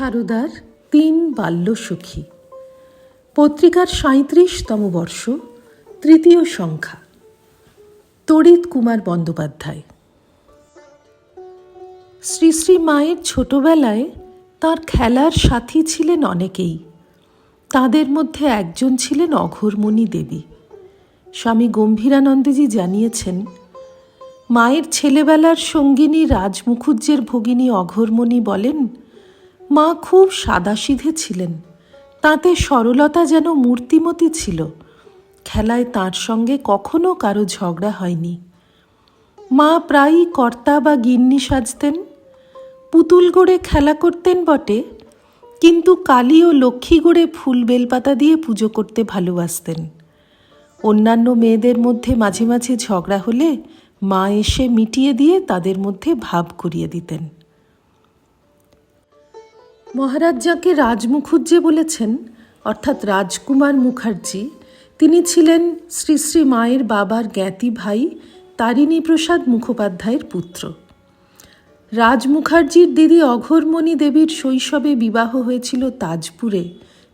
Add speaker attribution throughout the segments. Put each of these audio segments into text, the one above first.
Speaker 1: মা শারদার তিন বাল্যসখী পত্রিকার সাঁত্রিশতম বর্ষ, তৃতীয় সংখ্যা। তড়িৎ কুমার বন্দ্যোপাধ্যায়। শ্রী শ্রী মায়ের ছোটবেলায় তার খেলার সাথী ছিলেন অনেকেই। তাদের মধ্যে একজন ছিলেন অঘোরমণি দেবী। স্বামী গম্ভীরানন্দজি জানিয়েছেন, মায়ের ছেলেবেলার সঙ্গিনী রাজ মুখুজ্জের ভগিনী অঘোরমণি বলেন মা খুব সাদাসিধে ছিলেন। তাতে সরলতা যেন মূর্তিমতি ছিল। খেলায় তার সঙ্গে কখনো কারও ঝগড়া হয়নি। মা প্রায়ই কর্তা বা গিন্নি সাজতেন। পুতুল গড়ে খেলা করতেন বটে, কিন্তু কালী ও লক্ষ্মী গড়ে ফুল বেলপাতা দিয়ে পুজো করতে ভালোবাসতেন। অন্যান্য মেয়েদের মধ্যে মাঝে মাঝে ঝগড়া হলে মা এসে মিটিয়ে দিয়ে তাদের মধ্যে ভাব করিয়ে দিতেন। মহারাজ যাকে রাজ বলেছেন, অর্থাৎ রাজকুমার মুখার্জি, তিনি ছিলেন শ্রী শ্রী মায়ের বাবার জ্ঞাতি ভাই তারিণী প্রসাদ মুখোপাধ্যায়ের পুত্র। রাজ মুখার্জির দিদি অঘোরমণি দেবীর শৈশবে বিবাহ হয়েছিল তাজপুরে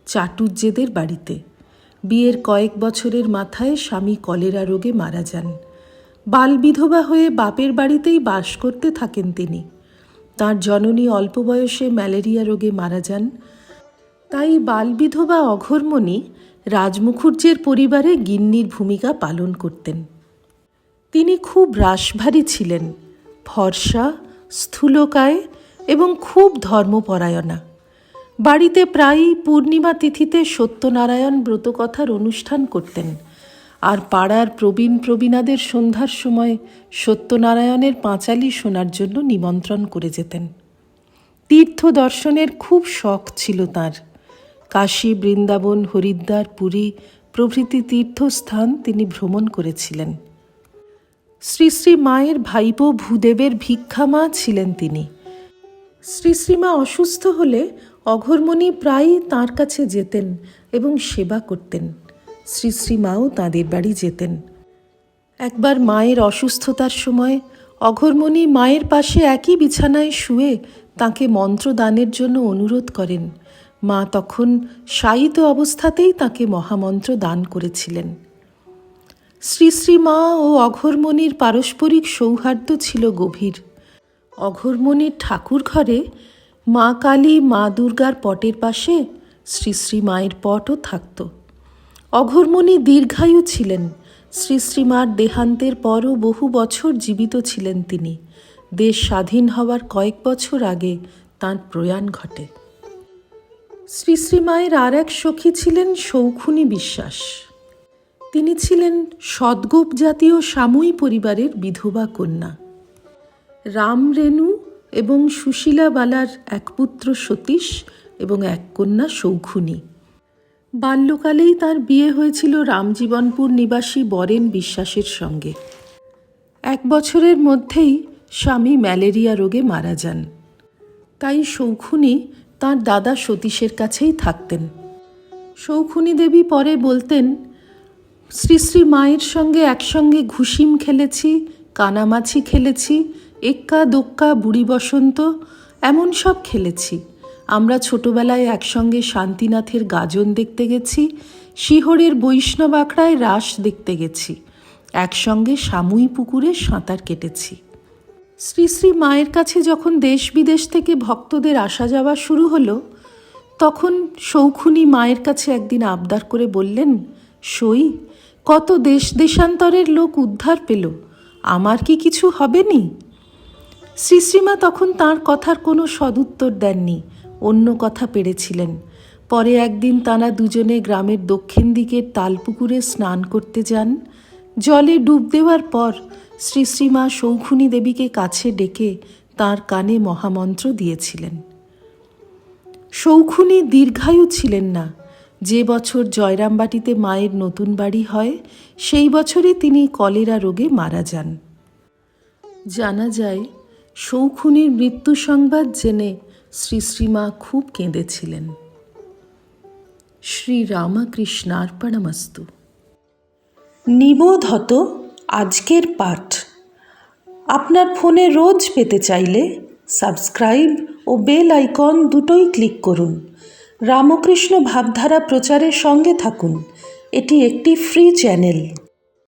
Speaker 1: চাটুজ্জেদের বাড়িতে। বিয়ের কয়েক বছরের মাথায় স্বামী কলেরা রোগে মারা যান। বাল বিধবা হয়ে বাপের বাড়িতেই বাস করতে থাকেন তিনি। তার জননী অল্প বয়সে ম্যালেরিয়া রোগে মারা যান। তাই বালবিধবা অঘর্মণি রাজমুখুর্জের পরিবারে গিন্নির ভূমিকা পালন করতেন। তিনি খুব রাসভারী ছিলেন, ফর্সা, স্থূলকায় এবং খুব ধর্মপরায়ণা। বাড়িতে প্রায়ই পূর্ণিমা তিথিতে সত্যনারায়ণ ব্রতকথার অনুষ্ঠান করতেন। আর পাড়ার প্রবীণ প্রবীণাদের সন্ধ্যার সময় সত্যনারায়ণের পাঁচালি শোনার জন্য নিমন্ত্রণ করে যেতেন। তীর্থ দর্শনের খুব শখ ছিল তার। কাশী, বৃন্দাবন, হরিদ্বার, পুরী প্রভৃতি তীর্থস্থান তিনি ভ্রমণ করেছিলেন। শ্রী শ্রী মায়ের ভাইপো ভূদেবের ভিক্ষামা ছিলেন তিনি। শ্রী শ্রীমা অসুস্থ হলে অঘরমণি প্রায়ই তাঁর কাছে যেতেন এবং সেবা করতেন। শ্রী শ্রীমাও তাঁদের বাড়ি যেতেন। একবার মায়ের অসুস্থতার সময় অঘরমণি মায়ের পাশে একই বিছানায় শুয়ে তাকে মন্ত্রদানের জন্য অনুরোধ করেন। মা তখন শায়িত অবস্থাতেই তাকে মহামন্ত্র দান করেছিলেন। শ্রী শ্রী মা ও অঘরমণির পারস্পরিক সৌহার্দ্য ছিল গভীর। অঘরমণির ঠাকুর ঘরে মা কালী মা দুর্গার পটের পাশে শ্রী শ্রী মায়ের পটও থাকত। অঘরমণি দীর্ঘায়ু ছিলেন। শ্রী শ্রীমার দেহান্তের পরও বহু বছর জীবিত ছিলেন তিনি। দেশ স্বাধীন হওয়ার কয়েক বছর আগে তাঁর প্রয়াণ ঘটে। শ্রী শ্রীমায়ের আর এক সখী ছিলেন শৌখুনি বিশ্বাস। তিনি ছিলেন সদ্গোপ জাতীয় সাময়ী পরিবারের বিধবা কন্যা। রাম রেণু এবং সুশীলা বালার এক পুত্র সতীশ এবং এক কন্যা শৌখুনি। বাল্যকালেই তার বিয়ে হয়েছিল রামজীবনপুর নিবাসী বরেন বিশ্বাসের সঙ্গে। এক বছরের মধ্যেই স্বামী ম্যালেরিয়া রোগে মারা যান। তাই শৌখুনি তার দাদা সতীশের কাছেই থাকতেন। শৌখুনি দেবী পরে বলতেন, শ্রী শ্রী মায়ের সঙ্গে একসঙ্গে ঘুষিম খেলেছি, কানামাছি খেলেছি, এক্কা দোক্কা বুড়ি বসন্ত, এমন সব খেলেছি। আমরা ছোটবেলায় একসঙ্গে শান্তিনাথের গাজন দেখতে গেছি, শিহরের বৈষ্ণব আখড়ায় রাস দেখতে গেছি, একসঙ্গে সামুই পুকুরে সাঁতার কেটেছি। শ্রী শ্রী মায়ের কাছে যখন দেশ বিদেশ থেকে ভক্তদের আসা যাওয়া শুরু হলো, তখন শৌখুনি মায়ের কাছে একদিন আবদার করে বললেন, সই, কত দেশ দেশান্তরের লোক উদ্ধার পেল, আমার কি কিছু হবে নি? শ্রী শ্রীমা তখন তার কথার কোনো সদুত্তর দেননি অন্য কথা পেরেছিলেন। পরে একদিন তারা দুজনে গ্রামের দক্ষিণ দিকের তালপুকুরে স্নান করতে যান। জলে ডুব দেওয়ার পর শ্রী শ্রীমা শৌখুনি দেবীকে কাছে ডেকে তার কানে মহামন্ত্র দিয়েছিলেন। শৌখুনি দীর্ঘায়ু ছিলেন না। যে বছর জয়রামবাটিতে মায়ের নতুন বাড়ি হয়, সেই বছরই তিনি কলেরা রোগে মারা যান। জানা যায় শৌখুনির মৃত্যু সংবাদ জেনে শ্রী শ্রীমা খুব কেঁদেছিলেন। শ্রী রামকৃষ্ণার্পণমস্তু নিবোধ হত আজকের পাঠ। আপনার ফোনে রোজ পেতে চাইলে সাবস্ক্রাইব ও বেল আইকন দুটোই ক্লিক করুন। রামকৃষ্ণ ভাবধারা প্রচারের সঙ্গে থাকুন। এটি একটি ফ্রি চ্যানেল।